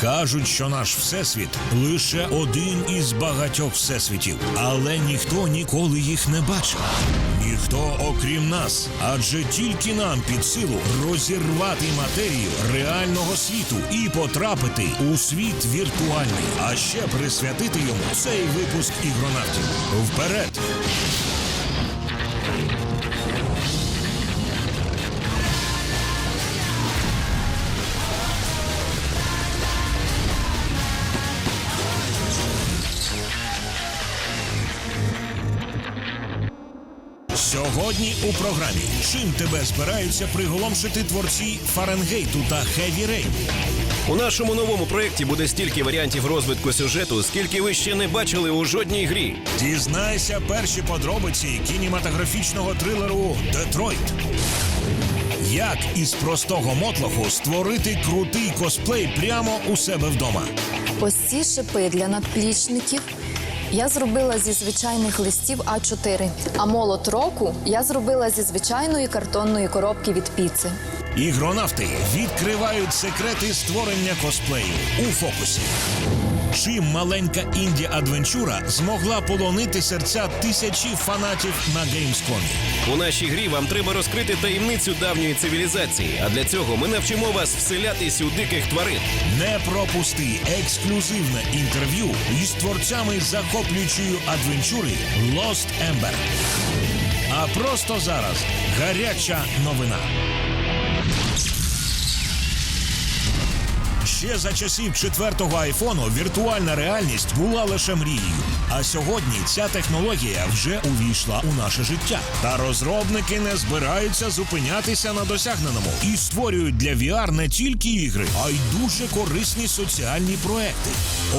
Кажуть, що наш всесвіт лише один із багатьох всесвітів, але ніхто ніколи їх не бачив. Ніхто окрім нас, адже тільки нам під силу розірвати матерію реального світу і потрапити у світ віртуальний, а ще присвятити йому цей випуск ігронавтів. Вперед! Сьогодні у програмі чим тебе збираються приголомшити творці Фаренгейту та Хеві Рейн? У нашому новому проєкті буде стільки варіантів розвитку сюжету, скільки ви ще не бачили у жодній грі. Дізнайся перші подробиці кінематографічного трилеру Детройт. Як із простого мотлоху створити крутий косплей прямо у себе вдома? Ось ці шипи для надплічників я зробила зі звичайних листів А4, а молот року я зробила зі звичайної картонної коробки від піци. Ігронавти відкривають секрети створення косплею у фокусі. Чим маленька інді адвенчура змогла полонити серця тисячі фанатів на Gamescom? У нашій грі вам треба розкрити таємницю давньої цивілізації. А для цього ми навчимо вас вселятись у диких тварин. Не пропусти ексклюзивне інтерв'ю із творцями захоплюючої адвенчури Lost Ember. А просто зараз гаряча новина. Ще за часів четвертого айфону віртуальна реальність була лише мрією. А сьогодні ця технологія вже увійшла у наше життя. Та розробники не збираються зупинятися на досягненому і створюють для VR не тільки ігри, а й дуже корисні соціальні проекти.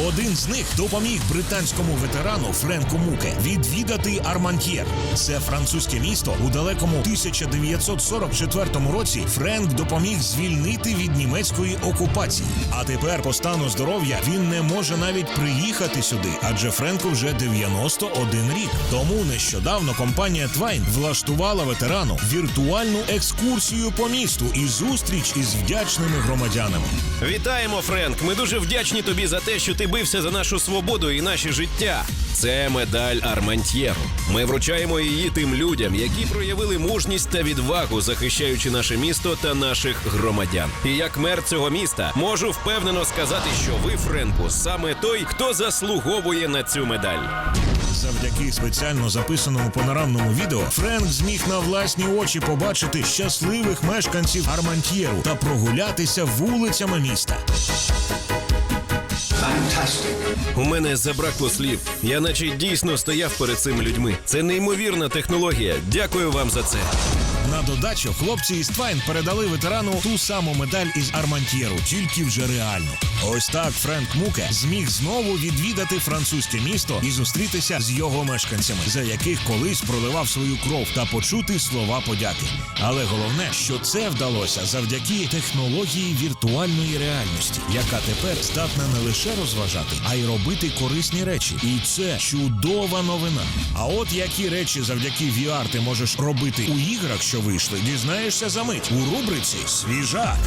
Один з них допоміг британському ветерану Френку Муке відвідати Армантьєр. Це французьке місто у далекому 1944 році. Френк допоміг звільнити від німецької окупації. А тепер по стану здоров'я він не може навіть приїхати сюди, адже Френку вже 91 рік. Тому нещодавно компанія Твайн влаштувала ветерану віртуальну екскурсію по місту і зустріч із вдячними громадянами. Вітаємо, Френк! Ми дуже вдячні тобі за те, що ти бився за нашу свободу і наші життя. Це медаль Армантьєру. Ми вручаємо її тим людям, які проявили мужність та відвагу, захищаючи наше місто та наших громадян. І як мер цього міста можу впевнено сказати, що ви, Френку, саме той, хто заслуговує на цю медаль. Завдяки спеціально записаному панорамному відео Френк зміг на власні очі побачити щасливих мешканців Армантьєру та прогулятися вулицями міста. У мене забракло слів. Я наче дійсно стояв перед цими людьми. Це неймовірна технологія. Дякую вам за це. На додачу хлопці із Твайн передали ветерану ту саму медаль із Армантьєру, тільки вже реально. Ось так Френк Муке зміг знову відвідати французьке місто і зустрітися з його мешканцями, за яких колись проливав свою кров та почути слова подяки. Але головне, що це вдалося завдяки технології віртуальної реальності, яка тепер здатна не лише розважати, а й робити корисні речі. І це чудова новина. А от які речі завдяки VR ти можеш робити у іграх, що вийшли, дізнаєшся за мить у рубриці Свіжак.